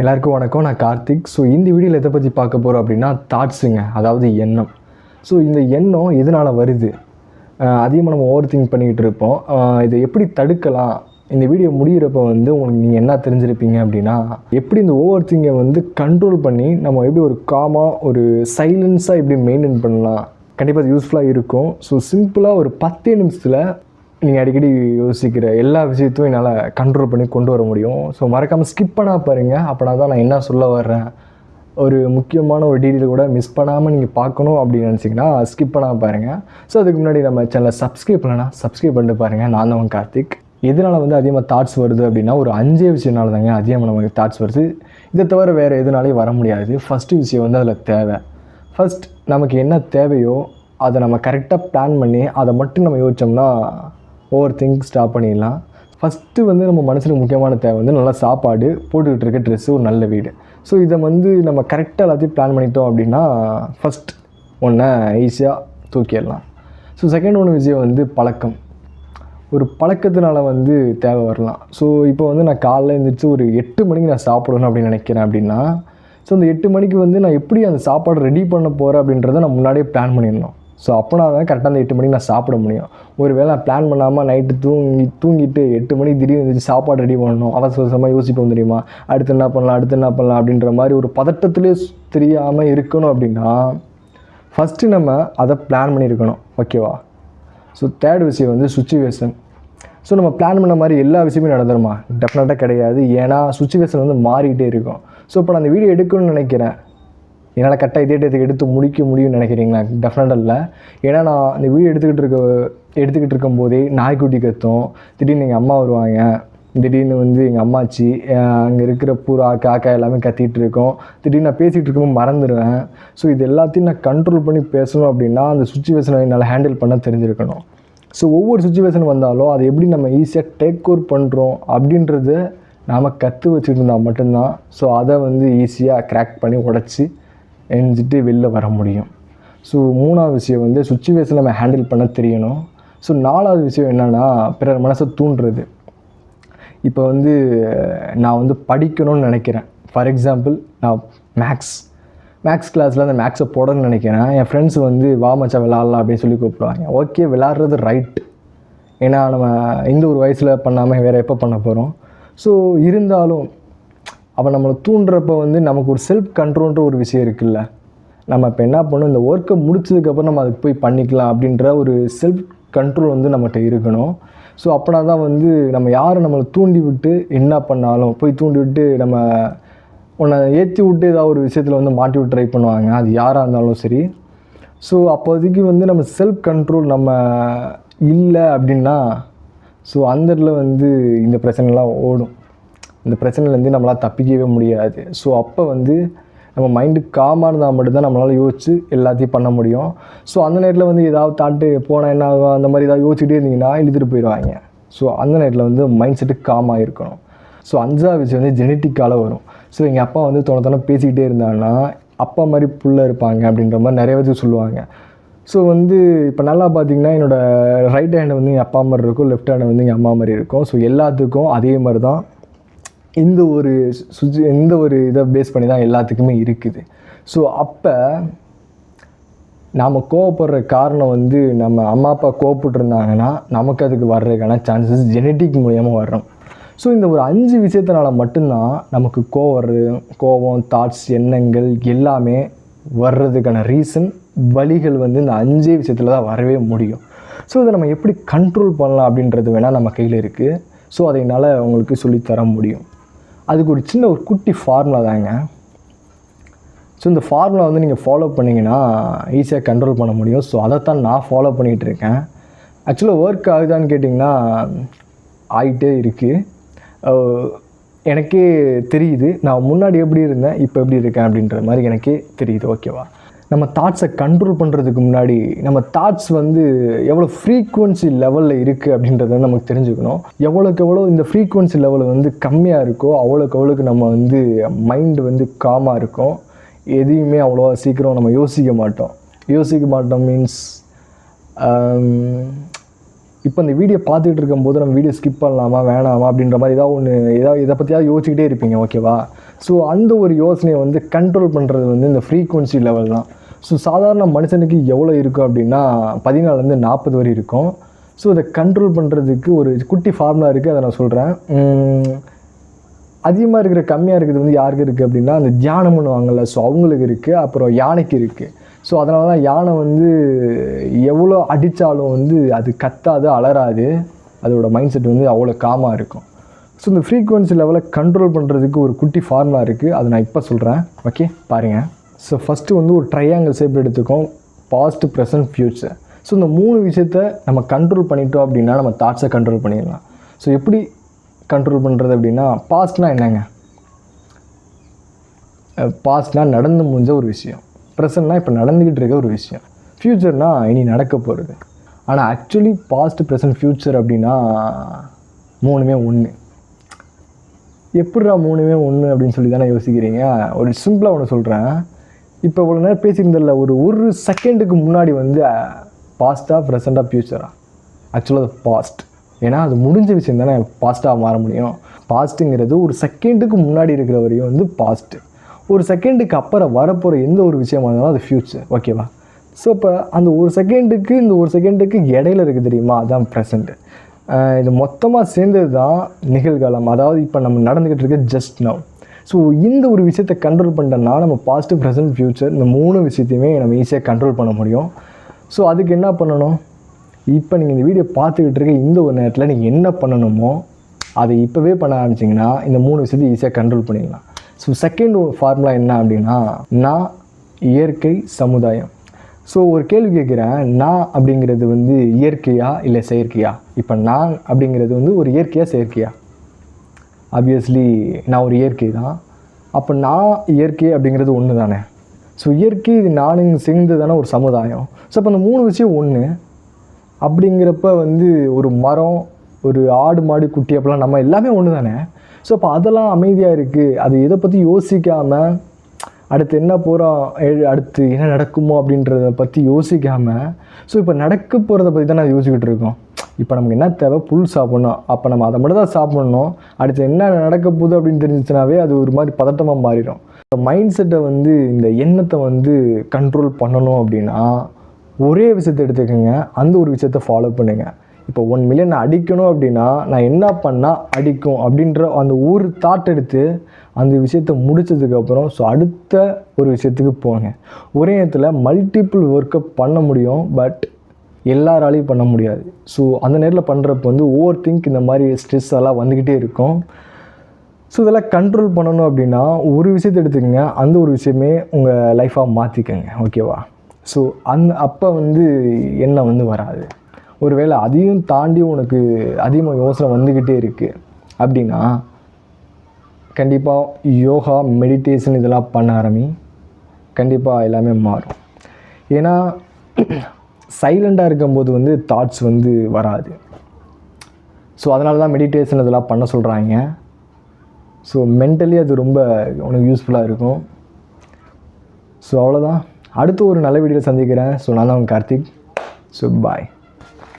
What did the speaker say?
எல்லாருக்கும் வணக்கம். நான் கார்த்திக். ஸோ இந்த வீடியோவில் எதை பற்றி பார்க்க போகிறோம் அப்படின்னா தாட்ஸுங்க அதாவது எண்ணம். ஸோ இந்த எண்ணம் எதனால் வருது? அதிகமாக நம்ம ஓவர் திங்க் பண்ணிக்கிட்டு இருப்போம். இதை எப்படி தடுக்கலாம்? இந்த வீடியோ முடிகிறப்ப வந்து உங்களுக்கு நீங்கள் என்ன தெரிஞ்சிருப்பீங்க அப்படின்னா எப்படி இந்த ஓவர் திங்கை வந்து கண்ட்ரோல் பண்ணி நம்ம எப்படி ஒரு காமாக ஒரு சைலன்ஸாக எப்படி மெயின்டைன் பண்ணலாம்? கண்டிப்பாக அது யூஸ்ஃபுல்லாக இருக்கும். ஸோ சிம்பிளாக ஒரு பத்தே நிமிஷத்தில் நீங்கள் அடிக்கடி யோசிக்கிற எல்லா விஷயத்தையும் என்னால் கண்ட்ரோல் பண்ணி கொண்டு வர முடியும். ஸோ மறக்காமல் ஸ்கிப் பண்ணால் பாருங்கள் அப்படின்னா தான் நான் என்ன சொல்ல வர்றேன்? ஒரு முக்கியமான ஒரு டீட்டெயில் கூட மிஸ் பண்ணாமல் நீங்கள் பார்க்கணும் அப்படின்னு நினச்சிங்கன்னா ஸ்கிப் பண்ணால் பாருங்கள் ஸோ அதுக்கு முன்னாடி நம்ம சேனலை சப்ஸ்கிரைப் பண்ணலன்னா சப்ஸ்கிரைப் பண்ணிட்டு பாருங்கள் நான் தான் கார்த்திக். எதனால் வந்து அதிகமாக தாட்ஸ் வருது அப்படின்னா ஒரு அஞ்சே விஷயம்னால தாங்க அதிகமாக நமக்கு தாட்ஸ் வருது. இதை தவிர வேறு எதுனாலையும் வர முடியாது. ஃபஸ்ட்டு விஷயம் வந்து அதில் தேவை. ஃபஸ்ட் நமக்கு என்ன தேவையோ அதை நம்ம கரெக்டாக பிளான் பண்ணி அதை மட்டும் நம்ம யோசித்தோம்னா ஓவர் திங்க் ஸ்டாப் பண்ணிடலாம். ஃபஸ்ட்டு வந்து நம்ம மனசுக்கு முக்கியமான தேவை வந்து நல்லா சாப்பாடு போட்டுக்கிட்டு இருக்க ட்ரெஸ்ஸு ஒரு நல்ல வீடு. ஸோ இதை வந்து நம்ம கரெக்டாக எல்லாத்தையும் பிளான் பண்ணிட்டோம் அப்படின்னா ஃபஸ்ட் ஒன்றை ஈஸியாக தூக்கிடலாம். ஸோ செகண்ட் ஒன்று விஷயம் வந்து பழக்கம். ஒரு பழக்கத்தினால வந்து தேவை வரலாம். ஸோ இப்போ வந்து நான் காலைல எழுந்திரிச்சு ஒரு எட்டு மணிக்கு நான் சாப்பிடணும் அப்படின்னு நினைக்கிறேன் அப்படின்னா ஸோ அந்த எட்டு மணிக்கு வந்து நான் எப்படி அந்த சாப்பாடு ரெடி பண்ண போகிறேன் அப்படின்றத நான் முன்னாடியே பிளான் பண்ணிடணும். ஸோ அப்போனா தான் கரெக்டாக அந்த எட்டு மணிக்கு நான் சாப்பிட முடியும். ஒரு வேளை நான் பிளான் பண்ணாமல் நைட்டு தூங்கி தூங்கிட்டு எட்டு மணிக்கு திடீர்னு எழுந்திரிச்சு சாப்பாடு ரெடி பண்ணணும் அவசர அவசரமாக யோசிப்போம் தெரியுமா? அடுத்து என்ன பண்ணலாம் அடுத்து என்ன பண்ணலாம் அப்படின்ற மாதிரி ஒரு பதட்டத்திலே தெரியாமல் இருக்கணும் அப்படின்னா ஃபஸ்ட்டு நம்ம அதை பிளான் பண்ணியிருக்கணும். ஓகேவா ஸோ தேர்ட் விஷயம் வந்து சுச்சுவேஷன் ஸோ நம்ம பிளான் பண்ண மாதிரி எல்லா விஷயமே நடந்துருமா? டெஃபினட்டாக கிடையாது. ஏன்னா சுச்சுவேஷன் வந்து மாறிக்கிட்டே இருக்கும். ஸோ இப்போ நான் அந்த வீடியோ எடுக்கணும்னு நினைக்கிறேன். என்னால் கரெக்டாக இதே டேத்துக்கு எடுத்து முடிக்க முடியும்னு நினைக்கிறீங்களா? டெஃபினட்டாக இல்லை ஏன்னா நான் இந்த வீடியோ எடுத்துக்கிட்டு இருக்க எடுத்துக்கிட்டு இருக்கும்போதே நாய்க்குட்டி கத்தும். திடீர்னு எங்கள் அம்மா வருவாங்க. திடீர்னு வந்து எங்கள் அம்மாச்சி அங்கே இருக்கிற பூரா காக்கா எல்லாமே கத்திகிட்டு இருக்கோம். திடீர்னு நான் பேசிகிட்டு இருக்கும்போது மறந்துடுவேன் ஸோ இது எல்லாத்தையும் நான் கண்ட்ரோல் பண்ணி பேசணும் அப்படின்னா அந்த சுச்சுவேஷனை என்னால் ஹேண்டில் பண்ண தெரிஞ்சிருக்கணும். ஸோ ஒவ்வொரு சுச்சுவேஷன் வந்தாலும் அதை எப்படி நம்ம ஈஸியாக டேக் ஓவர் பண்ணுறோம் அப்படின்றத நாம் கற்று வச்சுருந்தா மட்டும்தான். ஸோ அதை வந்து ஈஸியாக க்ராக் பண்ணி உடச்சி எரிஞ்சிட்டு வெளில வர முடியும். ஸோ மூணாவது விஷயம் வந்து சுச்சுவேஷன் நம்ம ஹேண்டில் பண்ண தெரியணும். ஸோ நாலாவது விஷயம் என்னென்னா பிறர் மனசை தூண்டுறது. இப்போ வந்து நான் வந்து படிக்கணும்னு நினைக்கிறேன். ஃபார் எக்ஸாம்பிள் நான் மேக்ஸ் மேக்ஸ் கிளாஸில் அந்த மேக்ஸை போடணும்னு நினைக்கிறேன். என் ஃப்ரெண்ட்ஸ் வந்து வா மச்சா விளாட்லாம் அப்படின்னு சொல்லி கூப்பிடுவாங்க. ஓகே விளாட்றது ரைட் ஏன்னா நம்ம இந்த ஒரு வயசில் பண்ணாமல் வேறு எப்போ பண்ண போகிறோம் ஸோ இருந்தாலும் அப்போ நம்மளை தூண்டுறப்ப வந்து நமக்கு ஒரு செல்ஃப் கண்ட்ரோல்ன்ற ஒரு விஷயம் இருக்குல்ல. நம்ம இப்போ என்ன பண்ணணும்? இந்த ஒர்க்கை முடிச்சதுக்கப்புறம் நம்ம அதுக்கு போய் பண்ணிக்கலாம் அப்படின்ற ஒரு செல்ஃப் கண்ட்ரோல் வந்து நம்மகிட்ட இருக்கணும். ஸோ அப்படின்னா தான் வந்து நம்ம யாரை நம்மளை தூண்டி விட்டு என்ன பண்ணாலும் போய் தூண்டி விட்டு நம்ம உன்னை ஏற்றி விட்டு ஏதாவது ஒரு விஷயத்தில் வந்து மாட்டி விட்டு ட்ரை பண்ணுவாங்க. அது யாராக இருந்தாலும் சரி. ஸோ அப்போதைக்கு வந்து நம்ம செல்ஃப் கண்ட்ரோல் நம்ம இல்லை அப்படின்னா ஸோ அந்த இடத்துல வந்து இந்த பிரச்சனைலாம் ஓடும். இந்த பிரச்சனையிலேருந்து நம்மளால் தப்பிக்கவே முடியாது. ஸோ அப்போ வந்து நம்ம மைண்டு காமாக இருந்தால் மட்டும்தான் நம்மளால் யோசிச்சு எல்லாத்தையும் பண்ண முடியும். ஸோ அந்த நேரத்தில் வந்து ஏதாவது தாட்டு போனால் என்ன ஆகும்? அந்த மாதிரி ஏதாவது யோசிச்சுட்டே இருந்தீங்கன்னா இழுத்துட்டு போயிடுவாங்க ஸோ அந்த நேரத்தில் வந்து மைண்ட் செட்டு காமாக இருக்கணும். ஸோ அஞ்சாவது விஷயம் வந்து ஜெனட்டிக்கால் வரும். ஸோ எங்கள் அப்பா வந்து தோண பேசிக்கிட்டே இருந்தாங்கன்னா அப்பா மாதிரி புள்ள இருப்பாங்க அப்படின்ற மாதிரி நிறைய பேர் சொல்லுவாங்க. ஸோ வந்து இப்போ நல்லா பார்த்தீங்கன்னா என்னோடய ரைட் ஹேண்டு வந்து எங்கள் அப்பா மாதிரி இருக்கும் லெஃப்ட் ஹேண்டு வந்து எங்கள் அம்மா மாதிரி இருக்கும். ஸோ எல்லாத்துக்கும் அதே மாதிரி தான் இந்த ஒரு சுச்சு இந்த ஒரு இதை பேஸ் பண்ணி தான் எல்லாத்துக்குமே இருக்குது. ஸோ அப்போ நாம் கோவப்படுற காரணம் வந்து நம்ம அம்மா அப்பா கோவப்பட்டுருந்தாங்கன்னா நமக்கு அதுக்கு வர்றதுக்கான சான்சஸ் ஜெனட்டிக் மூலியமாக வர்றோம். ஸோ இந்த ஒரு அஞ்சு விஷயத்தினால மட்டும்தான் நமக்கு கோவம் வர்றது கோவம் தாட்ஸ் எண்ணங்கள் எல்லாமே வர்றதுக்கான ரீசன் வழிகள் வந்து இந்த அஞ்சே விஷயத்தில் தான் வரவே முடியும். ஸோ இதை நம்ம எப்படி கண்ட்ரோல் பண்ணலாம் அப்படின்றது வேணால் நம்ம கையில் இருக்குது ஸோ அதை என்னால் உங்களுக்கு சொல்லித்தர முடியும். அதுக்கு ஒரு சின்ன ஒரு குட்டி ஃபார்முலா தாங்க. ஸோ இந்த ஃபார்முலா வந்து நீங்கள் ஃபாலோ பண்ணிங்கன்னா ஈஸியாக கண்ட்ரோல் பண்ண முடியும். ஸோ அதைத்தான் நான் ஃபாலோ பண்ணிகிட்டு இருக்கேன். ஆக்சுவலாக ஒர்க் ஆகுதான்னு கேட்டிங்கன்னா ஆகிட்டே இருக்குது எனக்கே தெரியுது. நான் முன்னாடி எப்படி இருந்தேன் இப்போ எப்படி இருக்கேன் அப்படின்ற மாதிரி எனக்கே தெரியுது. ஓகேவா நம்ம தாட்ஸை கண்ட்ரோல் பண்ணுறதுக்கு முன்னாடி நம்ம தாட்ஸ் வந்து எவ்வளோ ஃப்ரீக்குவன்சி லெவலில் இருக்குது அப்படின்றத நமக்கு தெரிஞ்சுக்கணும். எவ்வளோக்கு எவ்வளோ இந்த ஃப்ரீக்குவன்சி லெவல் வந்து கம்மியாக இருக்கோ அவ்வளோக்கு அவ்வளோக்கு நம்ம வந்து மைண்டு வந்து காமாக இருக்கும். எதையுமே அவ்வளோவா சீக்கிரம் நம்ம யோசிக்க மாட்டோம். யோசிக்க மாட்டோம் மீன்ஸ் um, இப்போ இந்த வீடியோ பார்த்துக்கிட்டு இருக்கும்போது நம்ம வீடியோ ஸ்கிப் பண்ணலாமா வேணாமா அப்படின்ற மாதிரி ஏதாவது ஒன்று ஏதாவது இதை பற்றியாவது யோசிச்சுக்கிட்டே இருப்பீங்க ஓகேவா ஸோ அந்த ஒரு யோசனையை வந்து கண்ட்ரோல் பண்ணுறது வந்து இந்த ஃப்ரீக்குவன்சி லெவல் தான். ஸோ சாதாரண மனுஷனுக்கு எவ்வளோ இருக்கும் அப்படின்னா பதினாலேருந்து நாற்பது வரை இருக்கும். ஸோ இதை கண்ட்ரோல் பண்ணுறதுக்கு ஒரு குட்டி ஃபார்முலா இருக்குது அதை நான் சொல்கிறேன் அதிகமாக இருக்கிற கம்மியாக இருக்கிறது வந்து யாருக்கு இருக்குது அப்படின்னா அந்த தியானம் பண்ணுவாங்கள்ல ஸோ அவங்களுக்கு இருக்குது அப்புறம் யானைக்கு இருக்குது ஸோ அதனால தான் யானை வந்து எவ்வளோ அடித்தாலும் வந்து அது கத்தாது அலறாது. அதோட மைண்ட் செட் வந்து அவ்வளோ காமாக இருக்கும். ஸோ இந்த ஃப்ரீக்குவன்சி லெவலை கண்ட்ரோல் பண்ணுறதுக்கு ஒரு குட்டி ஃபார்முலா இருக்குது அதை நான் இப்போ சொல்கிறேன் ஓகே பாருங்கள் ஸோ ஃபஸ்ட்டு வந்து ஒரு ட்ரையாங்கிள் ஷேப் எடுத்துக்கோம் பாஸ்ட் ப்ரெசன்ட் ஃப்யூச்சர் ஸோ இந்த மூணு விஷயத்த நம்ம கண்ட்ரோல் பண்ணிட்டோம் அப்படின்னா நம்ம தாட்ஸை கண்ட்ரோல் பண்ணிடலாம். ஸோ எப்படி கண்ட்ரோல் பண்ணுறது அப்படின்னா பாஸ்ட்னால் என்னங்க? பாஸ்ட்னால் நடந்து முடிஞ்ச ஒரு விஷயம். ப்ரெசன்ட்னால் இப்போ நடந்துக்கிட்டு இருக்க ஒரு விஷயம். ஃப்யூச்சர்னால் இனி நடக்க போகிறது ஆனால் ஆக்சுவலி பாஸ்ட் ப்ரெசன்ட் ஃப்யூச்சர் அப்படின்னா மூணுமே ஒன்று எப்படிடா மூணுமே ஒன்று அப்படின்னு சொல்லி தானே யோசிக்கிறீங்க? ஒரு சிம்பிளாக ஒன்று சொல்கிறேன் இப்போ இவ்வளோ நேரம் பேசியிருந்ததில்ல ஒரு ஒரு செகண்டுக்கு முன்னாடி வந்து பாஸ்ட்டாக ப்ரெசண்ட்டாக ஃப்யூச்சராக ஆக்சுவலாக அது பாஸ்ட் ஏன்னா அது முடிஞ்ச விஷயம் தானே பாஸ்ட்டாக மாற முடியும். பாஸ்ட்டுங்கிறது ஒரு செகண்டுக்கு முன்னாடி இருக்கிற வரையும் வந்து பாஸ்ட்டு ஒரு செகண்டுக்கு அப்புறம் வரப்போகிற எந்த ஒரு விஷயமா இருந்தாலும் அது ஃப்யூச்சர் ஓகேவா ஸோ இப்போ அந்த ஒரு செகண்டுக்கு இந்த ஒரு செகண்டுக்கு இடையில இருக்குது தெரியுமா? அதுதான் ப்ரெசண்ட்டு இது மொத்தமாக சேர்ந்தது தான் நிகழ்காலம். அதாவது இப்போ நம்ம நடந்துக்கிட்டு இருக்க ஜஸ்ட் நவ் ஸோ இந்த ஒரு விஷயத்தை கண்ட்ரோல் பண்ணிட்டோம்னா நம்ம பாசிட்டிவ் ப்ரெசன்ட் ஃப்யூச்சர் இந்த மூணு விஷயத்தையுமே நம்ம ஈஸியாக கண்ட்ரோல் பண்ண முடியும். ஸோ அதுக்கு என்ன பண்ணணும்? இப்போ நீங்கள் இந்த வீடியோ பார்த்துக்கிட்டு இருக்க இந்த ஒரு நேரத்தில் நீங்கள் என்ன பண்ணணுமோ அதை இப்போவே பண்ண ஆரம்பிச்சிங்கன்னா இந்த மூணு விஷயத்தை ஈஸியாக கண்ட்ரோல் பண்ணிடலாம் ஸோ செகண்ட் ஃபார்முலா என்ன அப்படின்னா நான் இயற்கை சமுதாயம். ஸோ ஒரு கேள்வி கேட்குறேன். நான் அப்படிங்கிறது வந்து இயற்கையா இல்லை செயற்கையா? இப்போ நான் அப்படிங்கிறது வந்து ஒரு இயற்கையாக செயற்கையா? ஆப்வியஸ்லி நான் ஒரு இயற்கை தான். அப்போ நான் இயற்கை அப்படிங்கிறது ஒன்று தானே. ஸோ இயற்கை இது நானுங்க சேர்ந்து தானே ஒரு சமுதாயம். ஸோ அப்போ அந்த மூணு விஷயம் ஒன்று அப்படிங்கிறப்ப வந்து ஒரு மரம் ஒரு ஆடு மாடு குட்டி அப்பெல்லாம் நம்ம எல்லாமே ஒன்று தானே. ஸோ அப்போ அதெல்லாம் அமைதியாக இருக்குது அது எதை பற்றி யோசிக்காமல் அடுத்து என்ன போகிறோம் அடுத்து என்ன நடக்குமோ அப்படின்றத பற்றி யோசிக்காமல் ஸோ இப்போ நடக்க போகிறத பற்றி தான் யோசிக்கிட்டு இருக்கோம். இப்போ நமக்கு என்ன தேவை? புல் சாப்பிட்ணும். அப்போ நம்ம அதை மட்டும் தான் சாப்பிட்ணும். அடுத்து என்ன நடக்க போகுது அப்படின்னு தெரிஞ்சிச்சுனாவே அது ஒரு மாதிரி பதட்டமாக மாறிடும். இப்போ மைண்ட் செட்டை வந்து இந்த எண்ணத்தை வந்து கண்ட்ரோல் பண்ணணும் அப்படின்னா ஒரே விஷயத்தை எடுத்துக்கோங்க. அந்த ஒரு விஷயத்தை ஃபாலோ பண்ணுங்கள் இப்போ ஒன் மில்லியன் அடிக்கணும் அப்படின்னா நான் என்ன பண்ணால் அடிக்கும் அப்படின்ற அந்த ஒரு தாட் எடுத்து அந்த விஷயத்தை முடித்ததுக்கப்புறம் ஸோ அடுத்த ஒரு விஷயத்துக்கு போங்க. ஒரே நேரத்தில் மல்டிபிள் ஒர்க்கை பண்ண முடியும் பட் எல்லாராலையும் பண்ண முடியாது. ஸோ அந்த நேரத்தில் பண்ணுறப்ப வந்து ஓவர் திங்க் இந்த மாதிரி ஸ்ட்ரெஸ் எல்லாம் வந்துக்கிட்டே இருக்கும். ஸோ இதெல்லாம் கண்ட்ரோல் பண்ணணும் அப்படின்னா ஒரு விஷயத்தை எடுத்துக்கோங்க. அந்த ஒரு விஷயமே உங்கள் லைஃப்பாக மாற்றிக்கோங்க ஓகேவா ஸோ அந்த அப்போ வந்து எண்ணம் வந்து வராது. ஒருவேளை அதையும் தாண்டி உனக்கு அதிகமாக யோசனை வந்துக்கிட்டே இருக்குது அப்படின்னா கண்டிப்பாக யோகா மெடிடேஷன் இதெல்லாம் பண்ண ஆரம்பி கண்டிப்பாக எல்லாமே மாறும். ஏன்னா சைலண்ட்டாக இருக்கும்போது வந்து தாட்ஸ் வந்து வராது. ஸோ அதனால தான் மெடிடேஷன் இதெல்லாம் பண்ண சொல்கிறாங்க ஸோ மென்டலி அது ரொம்ப உனக்கு யூஸ்ஃபுல்லாக இருக்கும். ஸோ அவ்வளோதான் அடுத்து ஒரு நல்ல வீடியோவில் சந்திக்கிறேன். ஸோ நான் தான் உங்கள் கார்த்திக். So bye